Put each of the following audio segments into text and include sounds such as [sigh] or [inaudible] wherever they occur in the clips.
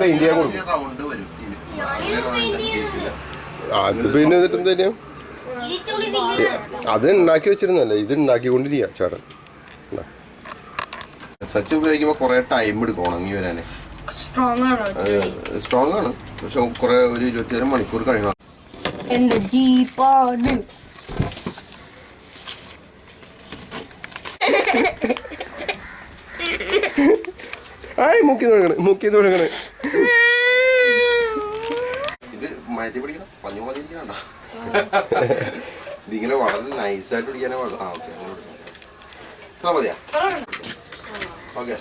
Paint ചെയ്യാൻ കൊടുക്കും. അത് പിന്നെ എന്നിട്ട് എന്താ ചെയ്യാ? അത് ഉണ്ടാക്കി വെച്ചിരുന്നല്ലേ ഇത് ഉണ്ടാക്കിക്കൊണ്ടിരിക്കുക ചേട്ടൻ. സച്ച് ഉപയോഗിക്കുമ്പോൾ കുറെ ടൈം എടുക്കും ഉണങ്ങി വരാനേ. സ്ട്രോങ് ആണോ? സ്ട്രോങ് ആണ്. പക്ഷെ കുറെ ഒരു ഇരുപത്തിയേഴ് മണിക്കൂർ കഴിയണം. എന്റെ ജീപ്പാണ് ആയി മുക്കി തുടങ്ങണേ മുക്കി തുടങ്ങണേ ഇത് മഴത്തി പിടിക്കണം പഞ്ഞു പോലെ ഇരിക്കണ്ട ഇതിങ്ങനെ വളരെ നൈസായിട്ട് പിടിക്കാനേ വേണം ആ ഓക്കെ ഇത്ര മതിയാ? ഓക്കെ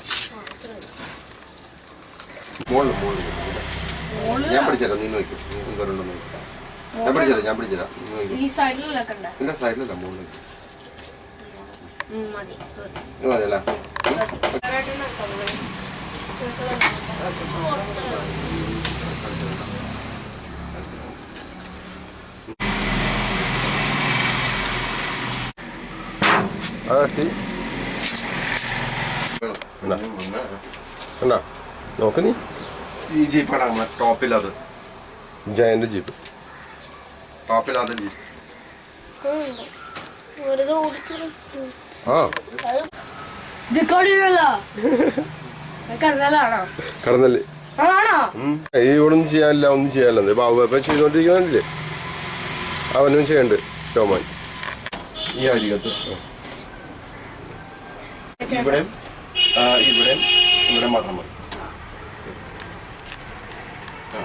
മുകളിൽ മുകളിൽ ഞാൻ പിടിച്ചേരാം. നീ നോക്കും. ഞാൻ പിടിച്ചേരാം ഞാൻ പിടിച്ചേരാം. നിന്റെ സൈഡിലല്ല മുകളിൽ മതി. മതിയല്ലേ? എന്നാ? കണ്ടാ നോക്ക് നീ. ഈ ജീപ്പാണ് നമ്മളെ ടോപ്പിലത് ജയന്റ് ജീപ്പ്. ടോപ്പിലാത്ത ജീപ്പ്. ആ. കടന്നല്ലേ ഈ ഇവിടെ ഒന്നും ചെയ്യാനില്ല ഒന്നും ചെയ്യാനില്ല. ഇത് ബാബു അപ്പം ചെയ്തോണ്ടിരിക്കുന്നില്ലേ അവനും ചെയ്യണ്ട് രോമാൻ. ഈ അരികത്ത്. ഇവിടെ ഇവിടെയും ഇവിടെ മാത്രം മതി. ആ.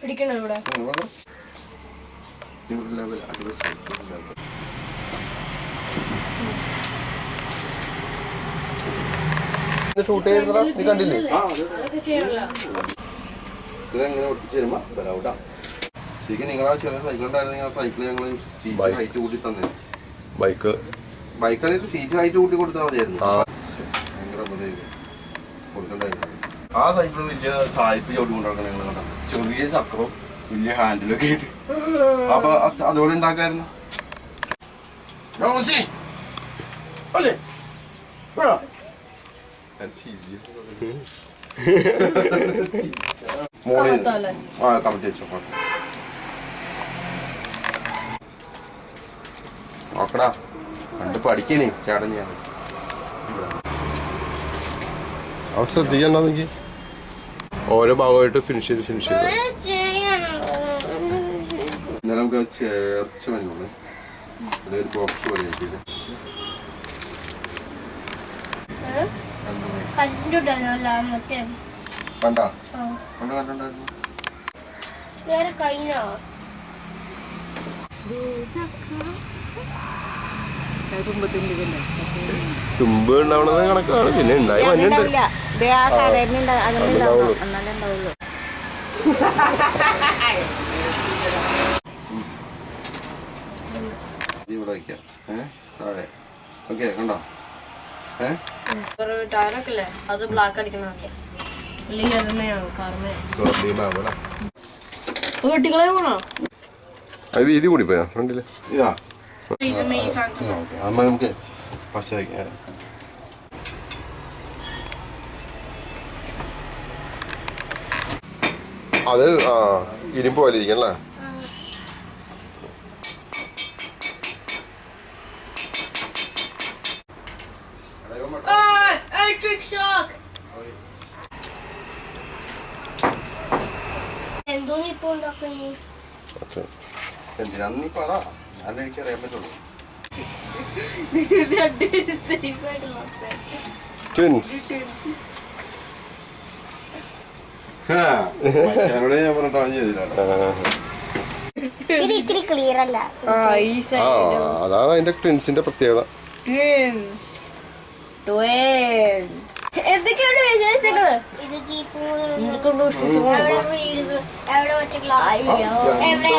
പിടിക്കണോ ഇവിടെ? ഇവിടെ level. ഷൂട്ട് ചെയ്തതാ? നീ കണ്ടില്ലേ? ഇതെങ്ങനെ ഒട്ടിച്ച് തരുമ്പോ വരാവൂട്ടാ ശരിക്കും നിങ്ങളാ ചെറിയ സൈക്കിൾ ഉണ്ടായിരുന്നു നിങ്ങൾ സൈക്കിൾ ഞങ്ങൾ സീറ്റ്. ഹൈറ്റ് കൂട്ടി തന്നെ. ബൈക്ക് ബൈക്കാണെങ്കിൽ സീറ്റ് ഹൈറ്റ് കൂട്ടി കൊടുത്താൽ മതിയായിരുന്നു ഭയങ്കര. കൊടുക്കണ്ടായിരുന്നു ആ സൈക്കിൾ വലിയ സായിപ്പ് ചവിട്ടി കൊണ്ടുനടക്കണം ഞങ്ങൾ. ചെറിയ ചക്രവും വലിയ ഹാൻഡിലൊക്കെ ആയിട്ട് അപ്പൊ അത് അതുപോലെ ഉണ്ടാക്കായിരുന്നു. കമത്താല്ലേ? ആ കമത്തി വെച്ചോ കുഴപ്പം. നോക്കടാ കണ്ട് പഠിക്കണേ ചടഞ്ഞാണ് ഞാൻ. തീയണ്ടെങ്കിൽ ഓരോ ഭാഗമായിട്ട് ഫിനിഷ് ചെയ്ത് ഫിനിഷ് ചെയ്ത്. ഇന്നലെ നമുക്ക് ചേർച്ച വന്നുള്ളൂ ഒരു ബോക്സ് പോലെ ആക്കിയത്. കണ്ടാ. കണ്ട് കണ്ടുണ്ടായിരുന്നു വേറെ കഴിഞ്ഞോ? തുമ്പ് ഉണ്ടാവണത് കണക്കാണ്. പിന്നെ ഉണ്ടായി മഞ്ഞുണ്ട് ഇവിടെ വയ്ക്കാം താഴെ. ഓക്കെ കണ്ടോ? ടയറൊക്കെ അല്ലേ അത് ബ്ലാക്ക് അടിക്കണം അല്ലെങ്കിൽ പോണോ? അത് വീതി കൂടി പോയാ ഫ്രണ്ടിൽ. ഇതാ. അമ്മ നമുക്ക് പച്ച വയ്ക്കാം അത് ആ ഇരുമ്പ് പോലെ ഇരിക്കും അല്ലേ Electric shock! എന്തോ ഇപ്പൊ ഉണ്ടാക്കുന്നേ ഓക്കെ എന്തിനാന്ന് നീ പറ അല്ല എനിക്ക് അറിയാൻ പറ്റുള്ളൂ ട്വിൻസ്. ഞങ്ങളോട് ഞാൻ പറഞ്ഞിട്ട് അവൻ ചെയ്തില്ല ഇത് ഇത്തിരി ക്ലിയർ അല്ല. ആ ഈ ആ അതാണ് അതിന്റെ ട്വിൻസിന്റെ പ്രത്യേകത. ട്വിൻസ്. ട്വിൻസ്. എന്തൊക്കെയാണ് വിശേഷങ്ങൾ? ഇത് ജീപ്പ് മറ്റേ ഗ്ലാസ് എവിടെ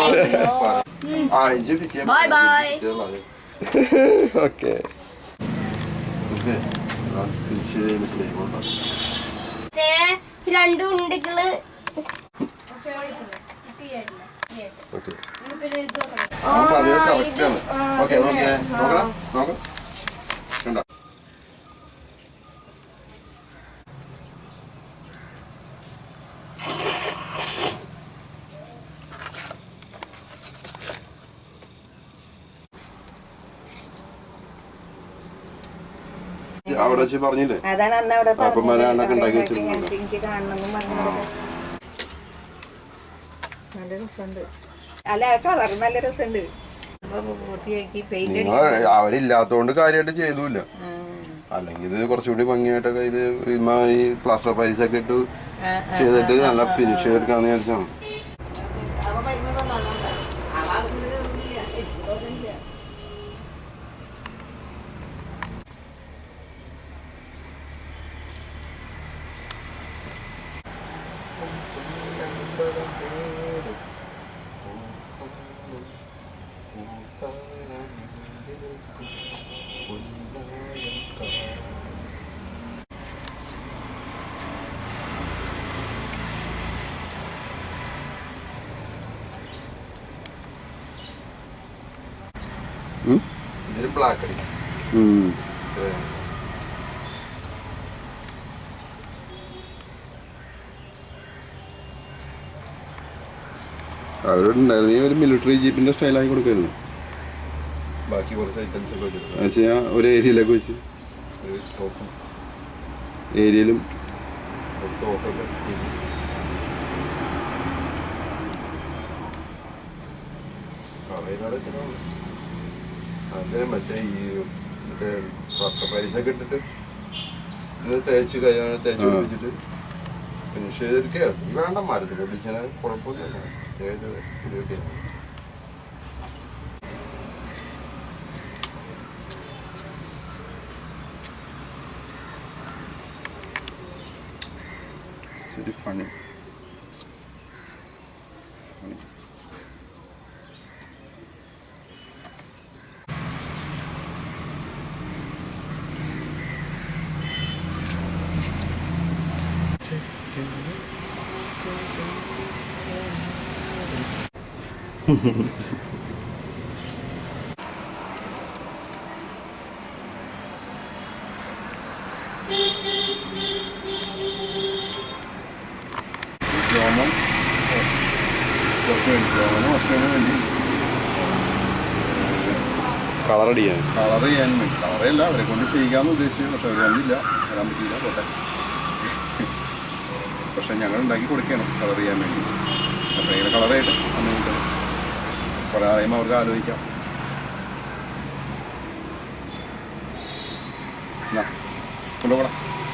[laughs] ആ ഇഞ്ചി ഫിറ്റ് Bye bye. ഓക്കെ രണ്ട് ഉണ്ടികൾ ഓക്കെ ഓക്കെ ഓക്കേ നോക്കണം നോക്കാം കണ്ടോ അവിടെ വെച്ച് പറഞ്ഞില്ലേ? അതാണ് അന്ന് അവിടെ ഉണ്ടാക്കി അവിടെ എനിക്ക് കാണണമെന്നും നല്ല രസമുണ്ട്. അല്ല കളർ നല്ല രസമുണ്ട്. ഇപ്പൊ പൂർത്തിയാക്കി പെയിന്റ് നിങ്ങൾ അവരില്ലാത്തോണ്ട് കാര്യമായിട്ട് ചെയ്തൂല അല്ലെങ്കിൽ ഇത് കുറച്ചുകൂടി ഭംഗിയായിട്ടൊക്കെ ഇത് ഈ പ്ലാസ്റ്റർ പൈസ ഒക്കെ ഇട്ട് ചെയ്തിട്ട് നല്ല ഫിനിഷ് ചെയ്തെടുക്കാന്ന് വിചാരിച്ചാണ് ബ്ലാക്ക് അടിക്കും അവരുണ്ടായിരുന്നു. ഈ ഒരു മിലിറ്ററി ജീപ്പിന്റെ സ്റ്റൈലാക്കി കൊടുക്കായിരുന്നു. ബാക്കി കുറച്ച് ഐറ്റംസ് ഒക്കെ വെച്ചിട്ടുണ്ട്. ഞാൻ ഒരു ഏരിയയിലൊക്കെ വെച്ച്. ഒരു ടോപ്പും ഏരിയയിലും ഒരു ടോപ്പൊക്കെ അങ്ങനെ മറ്റേ ഈ മറ്റേ പ്ലാസ്റ്റർ പാരീസൊക്കെ ഇട്ടിട്ട് ഇത് തേച്ച് കഴിയാൻ തേച്ച് കുടിച്ചിട്ട് പിടിച്ചിട്ട് ഫിനിഷ് ചെയ്തെടുക്കുക വേണ്ട മരത്തിൽ ഒടിച്ചാൽ കുഴപ്പമില്ല രോമം കുറച്ച് വേണ്ടി രോമനും ഓസ്ട്രേലിയന് കളർ അടിക്കാൻ കളർ ചെയ്യാൻ വേണ്ടി. കളറല്ല അവരെ കൊണ്ട് ചെയ്യാമെന്ന് ഉദ്ദേശിച്ചത്. പക്ഷെ അവർ വന്നില്ല. വരാൻ പറ്റിയില്ല പോട്ടെ. പക്ഷെ ഞങ്ങൾ ഉണ്ടാക്കി കൊടുക്കണം കളർ ചെയ്യാൻ വേണ്ടി. അപ്പോൾ ഇങ്ങനെ കളറായിട്ട് അന്ന് കുറേ അറിയുമ്പോൾ അവർക്ക് ആലോചിക്കാം. കൊണ്ടുപോകണം.